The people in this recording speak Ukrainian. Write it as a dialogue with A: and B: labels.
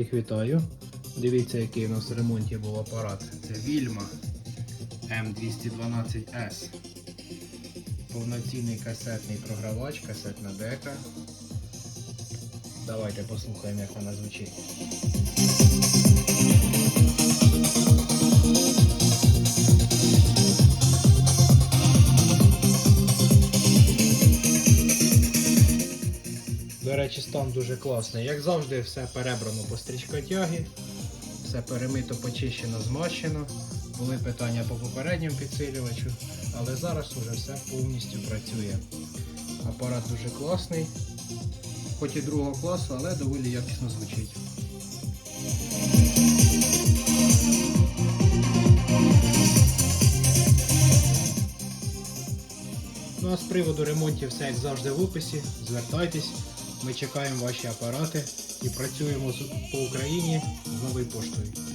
A: Всіх вітаю. Дивіться, який у нас в ремонті був апарат. Це Вільма М212S. Повноцінний касетний програвач, касетна дека. Давайте послухаємо, як вона звучить. До речі, стан дуже класний. Як завжди, все перебрано по стрічкотягі, все перемито, почищено, змащено. Були питання по попередньому підсилювачу, але зараз уже все повністю працює. Апарат дуже класний, хоч і другого класу, але доволі якісно звучить. Ну а з приводу ремонтів все як завжди в описі. Звертайтесь, ми чекаємо ваші апарати і працюємо по Україні з новою поштою.